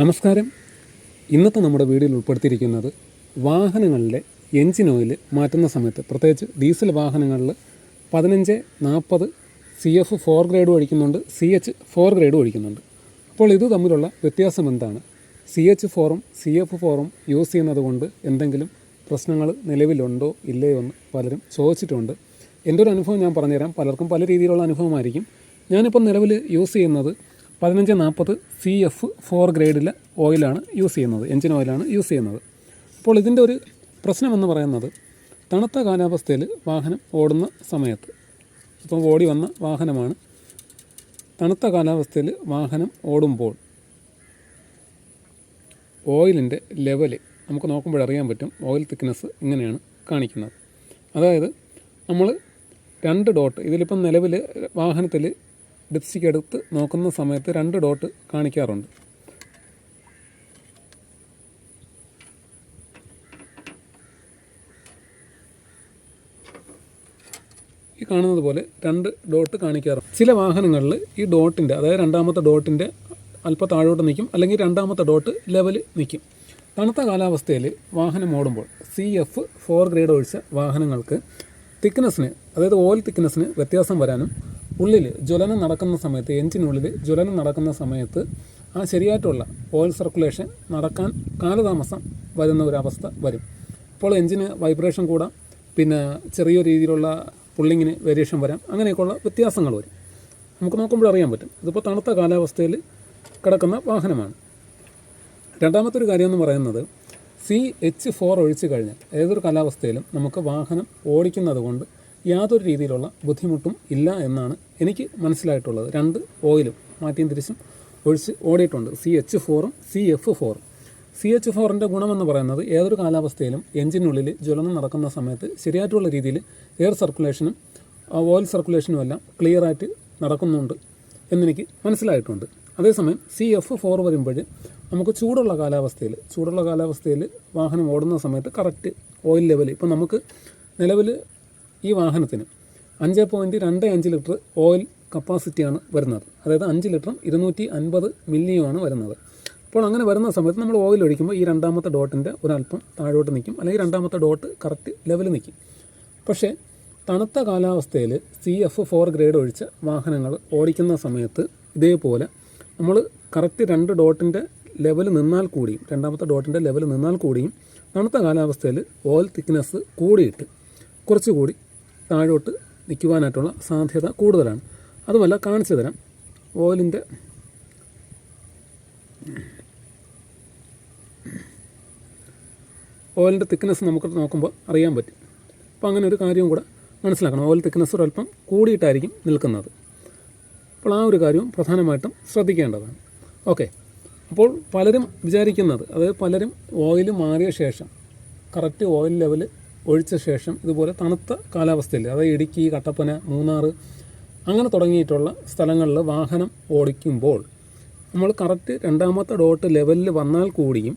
നമസ്കാരം. ഇന്നത്തെ നമ്മുടെ വീഡിയോയിൽ ഉൾപ്പെടുത്തിയിരിക്കുന്നത് വാഹനങ്ങളിലെ എൻജിൻ ഓയിൽ മാറ്റുന്ന സമയത്ത് പ്രത്യേകിച്ച് ഡീസൽ വാഹനങ്ങളിൽ പതിനഞ്ച് നാൽപ്പത് സി എഫ് ഫോർ ഗ്രേഡും ഒഴിക്കുന്നുണ്ട് സി എച്ച് ഫോർ ഗ്രേഡും ഒഴിക്കുന്നുണ്ട്. അപ്പോൾ ഇത് തമ്മിലുള്ള വ്യത്യാസം എന്താണ്? സി എച്ച് ഫോറും സി എഫ് ഫോറും യൂസ് ചെയ്യുന്നതുകൊണ്ട് എന്തെങ്കിലും പ്രശ്നങ്ങൾ നിലവിലുണ്ടോ ഇല്ലയോ എന്ന് പലരും ചോദിച്ചിട്ടുണ്ട്. എന്റെ ഒരു അനുഭവം ഞാൻ പറഞ്ഞുതരാം. പലർക്കും പല രീതിയിലുള്ള അനുഭവമായിരിക്കും. ഞാനിപ്പം നിലവിൽ യൂസ് ചെയ്യുന്നത് പതിനഞ്ച് നാൽപ്പത് സി എഫ് ഫോർ ഗ്രേഡിലെ ഓയിലാണ് യൂസ് ചെയ്യുന്നത് എഞ്ചിൻ ഓയിലാണ് യൂസ് ചെയ്യുന്നത്. അപ്പോൾ ഇതിന്റെ ഒരു പ്രശ്നമെന്ന് പറയുന്നത് തണുത്ത കാലാവസ്ഥയിൽ വാഹനം ഓടുന്ന സമയത്ത് ഇപ്പോൾ ഓടി വന്ന വാഹനമാണ്. തണുത്ത കാലാവസ്ഥയിൽ വാഹനം ഓടുമ്പോൾ ഓയിലിന്റെ ലെവൽ നമുക്ക് നോക്കുമ്പോൾ അറിയാൻ പറ്റും ഓയിൽ തിക്നെസ് ഇങ്ങനെയാണ് കാണിക്കുന്നത്. അതായത് നമ്മൾ രണ്ട് ഡോട്ട് ഇതിലിപ്പം നിലവിൽ വാഹനത്തിൽ ഡിപ്സ്റ്റിക് എടുത്ത് നോക്കുന്ന സമയത്ത് രണ്ട് ഡോട്ട് കാണിക്കാറുണ്ട്. ഈ കാണുന്നത് പോലെ രണ്ട് ഡോട്ട് കാണിക്കാറുണ്ട്. ചില വാഹനങ്ങളിൽ ഈ ഡോട്ടിന്റെ അതായത് രണ്ടാമത്തെ ഡോട്ടിന്റെ അല്പ താഴോട്ട് നിൽക്കും അല്ലെങ്കിൽ രണ്ടാമത്തെ ഡോട്ട് ലെവൽ നിൽക്കും. തണുത്ത കാലാവസ്ഥയിൽ വാഹനം ഓടുമ്പോൾ സി എഫ് ഫോർ ഗ്രേഡ് ഒഴിച്ച വാഹനങ്ങൾക്ക് തിക്നെസ്സിന് അതായത് ഓയിൽ തിക്നെസ്സിന് വ്യത്യാസം വരാനും ഉള്ളിൽ ജ്വലനം നടക്കുന്ന സമയത്ത് എൻജിനുള്ളിൽ ജ്വലനം നടക്കുന്ന സമയത്ത് ആ ശരിയായിട്ടുള്ള ഓയിൽ സർക്കുലേഷൻ നടക്കാൻ കാലതാമസം വരുന്ന ഒരവസ്ഥ വരും. അപ്പോൾ എൻജിന് വൈബ്രേഷൻ കൂടാം പിന്നെ ചെറിയ രീതിയിലുള്ള പുള്ളിങ്ങിന് വേരിയേഷൻ വരാം അങ്ങനെയൊക്കെയുള്ള വ്യത്യാസങ്ങൾ വരും. നമുക്ക് നോക്കുമ്പോൾ അറിയാൻ പറ്റും. ഇതിപ്പോൾ തണുത്ത കാലാവസ്ഥയിൽ കിടക്കുന്ന വാഹനമാണ്. രണ്ടാമത്തെ ഒരു കാര്യം എന്ന് പറയുന്നത് സി എച്ച് ഫോർ ഒഴിച്ചു കഴിഞ്ഞാൽ ഏതൊരു കാലാവസ്ഥയിലും നമുക്ക് വാഹനം ഓടിക്കുന്നത് കൊണ്ട് യാതൊരു രീതിയിലുള്ള ബുദ്ധിമുട്ടും ഇല്ല എന്നാണ് എനിക്ക് മനസ്സിലായിട്ടുള്ളത്. രണ്ട് ഓയിലും മാറ്റിയും തിരിച്ചും ഒഴിച്ച് ഓടിയിട്ടുണ്ട്. സി എച്ച് ഫോറും സി എഫ് ഫോറും സി എച്ച് ഫോറിന്റെ ഗുണമെന്ന് പറയുന്നത് ഏതൊരു കാലാവസ്ഥയിലും എഞ്ചിനുള്ളിൽ ജ്വലനം നടക്കുന്ന സമയത്ത് ശരിയായിട്ടുള്ള രീതിയിൽ എയർ സർക്കുലേഷനും ഓയിൽ സർക്കുലേഷനും എല്ലാം ക്ലിയറായിട്ട് നടക്കുന്നുണ്ട് എന്നെനിക്ക് മനസ്സിലായിട്ടുണ്ട്. അതേസമയം സി എഫ് ഫോർ വരുമ്പോൾ നമുക്ക് ചൂടുള്ള കാലാവസ്ഥയിൽ ചൂടുള്ള കാലാവസ്ഥയിൽ വാഹനം ഓടുന്ന സമയത്ത് കറക്റ്റ് ഓയിൽ ലെവൽ ഇപ്പം നമുക്ക് നിലവിൽ ഈ വാഹനത്തിന് അഞ്ച് പോയിന്റ് രണ്ട് അഞ്ച് ലിറ്റർ ഓയിൽ കപ്പാസിറ്റിയാണ് വരുന്നത്. അതായത് അഞ്ച് ലിറ്ററും ഇരുന്നൂറ്റി അൻപത് മില്ലിയുമാണ് വരുന്നത്. അപ്പോൾ അങ്ങനെ വരുന്ന സമയത്ത് നമ്മൾ ഓയിൽ ഒഴിക്കുമ്പോൾ ഈ രണ്ടാമത്തെ ഡോട്ടിന്റെ ഒരല്പം താഴോട്ട് നിൽക്കും. അല്ലെങ്കിൽ രണ്ടാമത്തെ ഡോട്ട് കറക്റ്റ് ലെവൽ നിൽക്കും. പക്ഷേ തണുത്ത കാലാവസ്ഥയിൽ സി എഫ് ഫോർ ഗ്രേഡ് ഒഴിച്ച വാഹനങ്ങൾ ഓടിക്കുന്ന സമയത്ത് ഇതേപോലെ നമ്മൾ കറക്റ്റ് രണ്ട് ഡോട്ടിന്റെ ലെവൽ നിന്നാൽ കൂടിയും രണ്ടാമത്തെ ഡോട്ടിന്റെ ലെവൽ നിന്നാൽ കൂടിയും തണുത്ത കാലാവസ്ഥയിൽ ഓയിൽ തിക്നെസ് കൂടിയിട്ട് കുറച്ചുകൂടി താഴോട്ട് നിൽക്കുവാനായിട്ടുള്ള സാധ്യത കൂടുതലാണ്. അതുമല്ല കാണിച്ചു തരാം. ഓയിലിന്റെ ഓയിലിന്റെ തിക്നെസ് നമുക്ക് നോക്കുമ്പോൾ അറിയാൻ പറ്റും. അപ്പോൾ അങ്ങനെ ഒരു കാര്യവും കൂടെ മനസ്സിലാക്കണം. ഓയിൽ തിക്നെസ് ഒരല്പം കൂടിയിട്ടായിരിക്കും നിൽക്കുന്നത്. അപ്പോൾ ആ ഒരു കാര്യവും പ്രധാനമായിട്ടും ശ്രദ്ധിക്കേണ്ടതാണ്. ഓക്കെ. അപ്പോൾ പലരും വിചാരിക്കുന്നത് അതായത് പലരും ഓയിൽ മാറിയ ശേഷം കറക്റ്റ് ഓയിൽ ലെവൽ ഒഴിച്ച ശേഷം ഇതുപോലെ തണുത്ത കാലാവസ്ഥയിൽ അതായത് ഇടുക്കി കട്ടപ്പന മൂന്നാർ അങ്ങനെ തുടങ്ങിയിട്ടുള്ള സ്ഥലങ്ങളിൽ വാഹനം ഓടിക്കുമ്പോൾ നമ്മൾ കറക്റ്റ് രണ്ടാമത്തെ ഡോട്ട് ലെവലിൽ വന്നാൽ കൂടിയും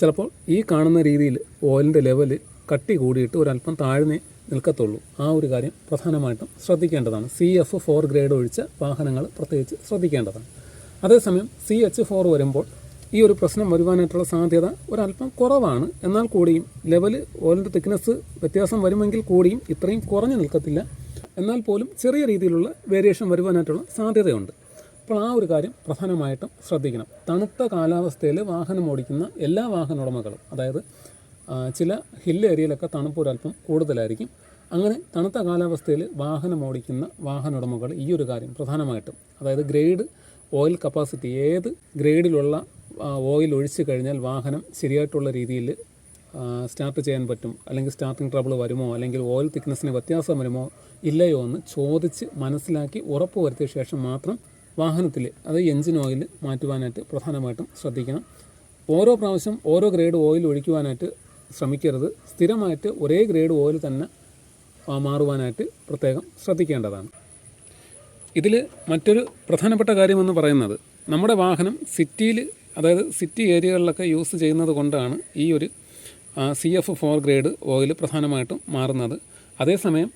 ചിലപ്പോൾ ഈ കാണുന്ന രീതിയിൽ ഓയിലിന്റെ ലെവൽ കട്ടി കൂടിയിട്ട് ഒരല്പം താഴ്ന്നേ നിൽക്കത്തുള്ളൂ. ആ ഒരു കാര്യം പ്രധാനമായിട്ടും ശ്രദ്ധിക്കേണ്ടതാണ്. സി എഫ് ഫോർ ഗ്രേഡ് ഒഴിച്ച വാഹനങ്ങൾ പ്രത്യേകിച്ച് ശ്രദ്ധിക്കേണ്ടതാണ്. അതേസമയം സി എച്ച് ഫോർ വരുമ്പോൾ ഈ ഒരു പ്രശ്നം വരുവാനായിട്ടുള്ള സാധ്യത ഒരല്പം കുറവാണ്. എന്നാൽ കൂടിയും ലെവൽ ഓലിന്റെ തിക്നെസ് വ്യത്യാസം വരുമെങ്കിൽ കൂടിയും ഇത്രയും കുറഞ്ഞു നിൽക്കത്തില്ല. എന്നാൽ പോലും ചെറിയ രീതിയിലുള്ള വേരിയേഷൻ വരുവാനായിട്ടുള്ള സാധ്യതയുണ്ട്. അപ്പോൾ ആ ഒരു കാര്യം പ്രധാനമായിട്ടും ശ്രദ്ധിക്കണം. തണുത്ത കാലാവസ്ഥയിൽ വാഹനം ഓടിക്കുന്ന എല്ലാ വാഹന ഉടമകളും അതായത് ചില ഹിൽ ഏരിയയിലൊക്കെ തണുപ്പ് ഒരല്പം കൂടുതലായിരിക്കും. അങ്ങനെ തണുത്ത കാലാവസ്ഥയിൽ വാഹനം ഓടിക്കുന്ന വാഹന ഉടമകൾ ഈ ഒരു കാര്യം പ്രധാനമായിട്ടും അതായത് ഗ്രേഡ് ഓയിൽ കപ്പാസിറ്റി ഏത് ഗ്രേഡിലുള്ള ഓയിൽ ഒഴിച്ചു കഴിഞ്ഞാൽ വാഹനം ശരിയായിട്ടുള്ള രീതിയിൽ സ്റ്റാർട്ട് ചെയ്യാൻ പറ്റും. അല്ലെങ്കിൽ സ്റ്റാർട്ടിങ് ട്രബിൾ വരുമോ? അല്ലെങ്കിൽ ഓയിൽ തിക്നെസ്സിന് വ്യത്യാസം വരുമോ? ഇല്ലയോ എന്ന് ചോദിച്ച് മനസ്സിലാക്കി ഉറപ്പ് വരുത്തിയ ശേഷം മാത്രം വാഹനത്തിൽ അത് എൻജിൻ ഓയിൽ മാറ്റുവാനായിട്ട് പ്രധാനമായിട്ടും ശ്രദ്ധിക്കണം. ഓരോ പ്രാവശ്യം ഓരോ ഗ്രേഡ് ഓയിൽ ഒഴിക്കുവാനായിട്ട് ശ്രമിക്കരുത്. സ്ഥിരമായിട്ട് ഒരേ ഗ്രേഡ് ഓയിൽ തന്നെ മാറുവാനായിട്ട് പ്രത്യേകം ശ്രദ്ധിക്കേണ്ടതാണ്. ഇതിൽ മറ്റൊരു പ്രധാനപ്പെട്ട കാര്യമെന്ന് പറയുന്നത് നമ്മുടെ വാഹനം സിറ്റിയിൽ അതായത് സിറ്റി ഏരിയകളിലൊക്കെ യൂസ് ചെയ്യുന്നത് കൊണ്ടാണ് ഈ ഒരു C F four grade oil പ്രധാനമായിട്ടും മാറുന്നത്. അതേസമയം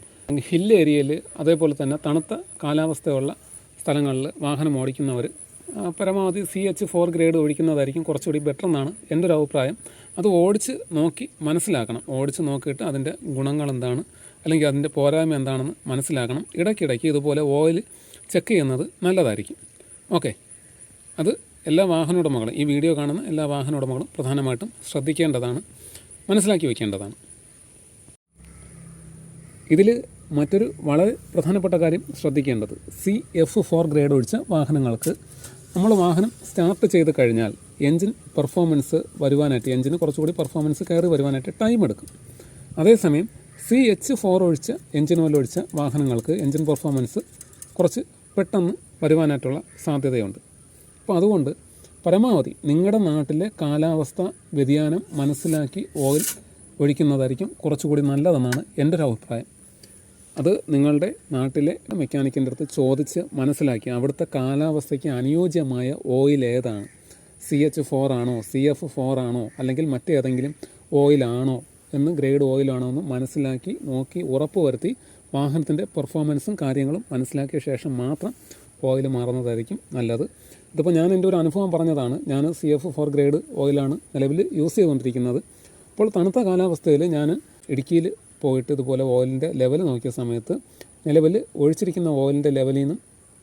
ഹിൽ ഏരിയയിൽ അതേപോലെ തന്നെ തണുത്ത കാലാവസ്ഥയുള്ള സ്ഥലങ്ങളിൽ വാഹനം ഓടിക്കുന്നവർ പരമാവധി സി എച്ച് ഫോർ ഗ്രേഡ് ഓടിക്കുന്നതായിരിക്കും കുറച്ചുകൂടി ബെറ്റർ എന്നാണ് എന്റെ ഒരു അഭിപ്രായം. അത് ഓടിച്ച് നോക്കി മനസ്സിലാക്കണം. ഓടിച്ച് നോക്കിയിട്ട് അതിന്റെ ഗുണങ്ങൾ എന്താണ് അല്ലെങ്കിൽ അതിന്റെ പോരായ്മ എന്താണെന്ന് മനസ്സിലാക്കണം. ഇടയ്ക്കിടയ്ക്ക് ഇതുപോലെ ഓയിൽ ചെക്ക് ചെയ്യുന്നത് നല്ലതായിരിക്കും. ഓക്കെ അത് എല്ലാ വാഹന ഉടമകളും ഈ വീഡിയോ കാണുന്ന എല്ലാ വാഹന ഉടമകളും പ്രധാനമായിട്ടും ശ്രദ്ധിക്കേണ്ടതാണ് മനസ്സിലാക്കി വയ്ക്കേണ്ടതാണ് ഇതിൽ മറ്റൊരു വളരെ പ്രധാനപ്പെട്ട കാര്യം ശ്രദ്ധിക്കേണ്ടത് സി എഫ് ഫോർ ഗ്രേഡ് ഒഴിച്ച വാഹനങ്ങൾക്ക് നമ്മൾ വാഹനം സ്റ്റാർട്ട് ചെയ്ത് കഴിഞ്ഞാൽ എൻജിൻ പെർഫോമൻസ് വരുവാനായിട്ട് എൻജിന് കുറച്ചുകൂടി പെർഫോമൻസ് കയറി വരുവാനായിട്ട് ടൈം എടുക്കും. അതേസമയം സി എച്ച് ഫോർ ഒഴിച്ച എൻജിൻ ഓയിൽ ഒഴിച്ച വാഹനങ്ങൾക്ക് എൻജിൻ പെർഫോമൻസ് കുറച്ച് പെട്ടെന്ന് വരുവാനായിട്ടുള്ള സാധ്യതയുണ്ട്. അപ്പോൾ അതുകൊണ്ട് പരമാവധി നിങ്ങളുടെ നാട്ടിലെ കാലാവസ്ഥ വ്യതിയാനം മനസ്സിലാക്കി ഓയിൽ ഒഴിക്കുന്നതായിരിക്കും കുറച്ചുകൂടി നല്ലതെന്നാണ് എന്റെ ഒരു അഭിപ്രായം. അത് നിങ്ങളുടെ നാട്ടിലെ മെക്കാനിക്കിന്റെ അടുത്ത് ചോദിച്ച് മനസ്സിലാക്കി അവിടുത്തെ കാലാവസ്ഥയ്ക്ക് അനുയോജ്യമായ ഓയിൽ ഏതാണ്? സി എച്ച് ഫോർ ആണോ സി എഫ് ഫോർ ആണോ അല്ലെങ്കിൽ മറ്റേതെങ്കിലും ഓയിലാണോ എന്ന് ഗ്രേഡ് ഓയിലാണോ എന്ന് മനസ്സിലാക്കി നോക്കി ഉറപ്പ് വരുത്തി വാഹനത്തിന്റെ പെർഫോമൻസും കാര്യങ്ങളും മനസ്സിലാക്കിയ ശേഷം മാത്രം ഓയിൽ മാറുന്നതായിരിക്കും നല്ലത്. ഇതിപ്പോൾ ഞാൻ എന്റെ ഒരു അനുഭവം പറഞ്ഞതാണ്. ഞാൻ സി എഫ് ഫോർ ഗ്രേഡ് ഓയിലാണ് നിലവിൽ യൂസ് ചെയ്തുകൊണ്ടിരിക്കുന്നത്. അപ്പോൾ തണുത്ത കാലാവസ്ഥയിൽ ഞാൻ ഇടുക്കിയിൽ പോയിട്ട് ഇതുപോലെ ഓയിലിന്റെ ലെവൽ നോക്കിയ സമയത്ത് നിലവിൽ ഒഴിച്ചിരിക്കുന്ന ഓയിലിന്റെ ലെവലിൽ നിന്നും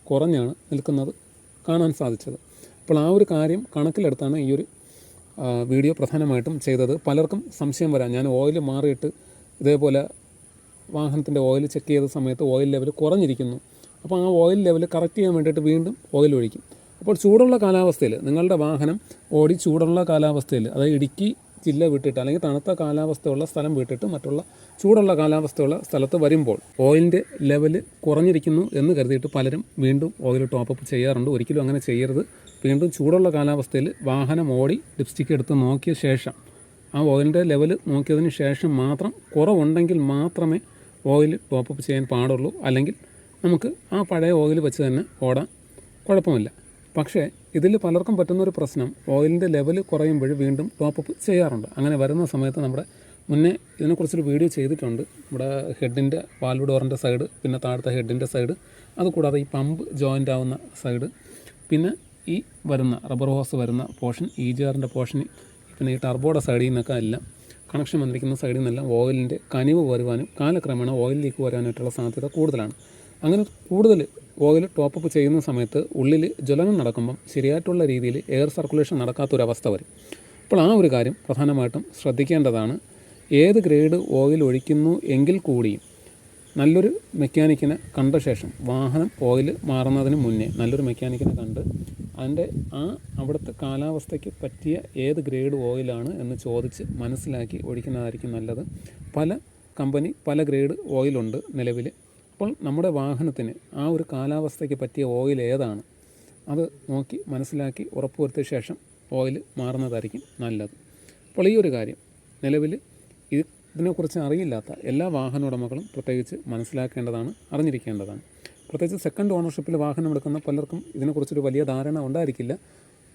കുറഞ്ഞാണ് നിൽക്കുന്നത് കാണാൻ സാധിച്ചത്. അപ്പോൾ ആ ഒരു കാര്യം കണക്കിലെടുത്താണ് ഈ ഒരു വീഡിയോ പ്രധാനമായിട്ടും ചെയ്തത്. പലർക്കും സംശയം വരാം. ഞാൻ ഓയിൽ മാറിയിട്ട് ഇതേപോലെ വാഹനത്തിന്റെ ഓയിൽ ചെക്ക് ചെയ്ത സമയത്ത് ഓയിൽ ലെവൽ കുറഞ്ഞിരിക്കുന്നു. അപ്പോൾ ആ ഓയിൽ ലെവൽ കറക്റ്റ് ചെയ്യാൻ വേണ്ടിയിട്ട് വീണ്ടും ഓയിൽ ഒഴിക്കും. അപ്പോൾ ചൂടുള്ള കാലാവസ്ഥയിൽ നിങ്ങളുടെ വാഹനം ഓടി ചൂടുള്ള കാലാവസ്ഥയിൽ അതായത് ഇടുക്കി ജില്ല വിട്ടിട്ട് അല്ലെങ്കിൽ തണുത്ത കാലാവസ്ഥയുള്ള സ്ഥലം വിട്ടിട്ട് മറ്റുള്ള ചൂടുള്ള കാലാവസ്ഥയുള്ള സ്ഥലത്ത് വരുമ്പോൾ ഓയിലിന്റെ ലെവൽ കുറഞ്ഞിരിക്കുന്നു എന്ന് കരുതിയിട്ട് പലരും വീണ്ടും ഓയിൽ ടോപ്പപ്പ് ചെയ്യാറുണ്ട്. ഒരിക്കലും അങ്ങനെ ചെയ്യരുത്. വീണ്ടും ചൂടുള്ള കാലാവസ്ഥയിൽ വാഹനം ഓടി ലിപ്സ്റ്റിക്ക് എടുത്ത് നോക്കിയ ശേഷം ആ ഓയിലിന്റെ ലെവൽ നോക്കിയതിന് ശേഷം മാത്രം കുറവുണ്ടെങ്കിൽ മാത്രമേ ഓയിൽ ടോപ്പപ്പ് ചെയ്യാൻ പാടുള്ളൂ. അല്ലെങ്കിൽ നമുക്ക് ആ പഴയ ഓയിൽ വെച്ച് തന്നെ ഓടാൻ കുഴപ്പമില്ല. പക്ഷേ ഇതിൽ പലർക്കും പറ്റുന്നൊരു പ്രശ്നം ഓയിലിന്റെ ലെവൽ കുറയുമ്പോൾ വീണ്ടും ടോപ്പപ്പ് ചെയ്യാറുണ്ട്. അങ്ങനെ വരുന്ന സമയത്ത് നമ്മുടെ മുന്നേ ഇതിനെക്കുറിച്ചൊരു വീഡിയോ ചെയ്തിട്ടുണ്ട്. നമ്മുടെ ഹെഡിന്റെ വാൽവ് ഡോറിന്റെ സൈഡ് പിന്നെ താഴത്തെ ഹെഡിന്റെ സൈഡ് അതുകൂടാതെ ഈ പമ്പ് ജോയിന്റ് ആവുന്ന സൈഡ് പിന്നെ ഈ വരുന്ന റബ്ബർ ഹോസ് വരുന്ന പോർഷൻ ഇ ജി ആറിന്റെ പോർഷൻ പിന്നെ ഈ ടർബോയുടെ സൈഡിൽ നിന്നൊക്കെ എല്ലാം കണക്ഷൻ വന്നിരിക്കുന്ന സൈഡിൽ നിന്നെല്ലാം ഓയിലിന്റെ കനിവ് വരുവാനും കാലക്രമേണ ഓയിൽ ലീക്ക് വരാനായിട്ടുള്ള സാധ്യത കൂടുതലാണ്. അങ്ങനെ കൂടുതൽ ഓയിൽ ടോപ്പപ്പ് ചെയ്യുന്ന സമയത്ത് ഉള്ളിൽ ജ്വലനം നടക്കുമ്പം ശരിയായിട്ടുള്ള രീതിയിൽ എയർ സർക്കുലേഷൻ നടക്കാത്തൊരവസ്ഥ വരും. അപ്പോൾ ആ ഒരു കാര്യം പ്രധാനമായിട്ടും ശ്രദ്ധിക്കേണ്ടതാണ്. ഏത് ഗ്രേഡ് ഓയിൽ ഒഴിക്കുന്നു എങ്കിൽ കൂടിയും നല്ലൊരു മെക്കാനിക്കിനെ കണ്ട ശേഷം വാഹനം ഓയിൽ മാറുന്നതിന് മുന്നേ നല്ലൊരു മെക്കാനിക്കിനെ കണ്ട് അതിന്റെ ആ അവിടുത്തെ കാലാവസ്ഥയ്ക്ക് പറ്റിയ ഏത് ഗ്രേഡ് ഓയിലാണ് എന്ന് ചോദിച്ച് മനസ്സിലാക്കി ഒഴിക്കുന്നതായിരിക്കും നല്ലത്. പല കമ്പനി പല ഗ്രേഡ് ഓയിലുണ്ട് നിലവിൽ. അപ്പോൾ നമ്മുടെ വാഹനത്തിന് ആ ഒരു കാലാവസ്ഥയ്ക്ക് പറ്റിയ ഓയിൽ ഏതാണ്? അത് നോക്കി മനസ്സിലാക്കി ഉറപ്പുവരുത്തിയ ശേഷം ഓയിൽ മാറുന്നതായിരിക്കും നല്ലത്. അപ്പോൾ ഈ ഒരു കാര്യം നിലവിൽ ഇതിനെക്കുറിച്ച് അറിയില്ലാത്ത എല്ലാ വാഹന ഉടമകളും പ്രത്യേകിച്ച് മനസ്സിലാക്കേണ്ടതാണ് അറിഞ്ഞിരിക്കേണ്ടതാണ്. പ്രത്യേകിച്ച് സെക്കൻഡ് ഓണർഷിപ്പിൽ വാഹനം എടുക്കുന്ന പലർക്കും ഇതിനെക്കുറിച്ചൊരു വലിയ ധാരണ ഉണ്ടായിരിക്കില്ല.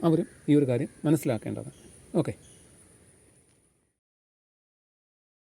അവരും ഈ ഒരു കാര്യം മനസ്സിലാക്കേണ്ടതാണ്. ഓക്കെ